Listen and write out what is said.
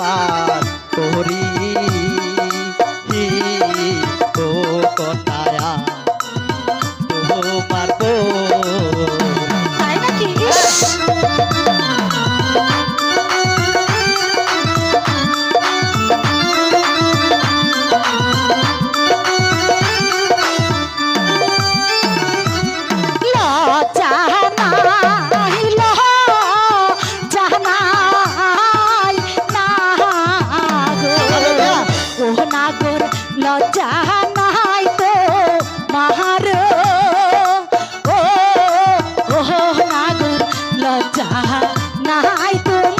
বাবা। জানাই তো মাহার। ও নাগুর নাই তো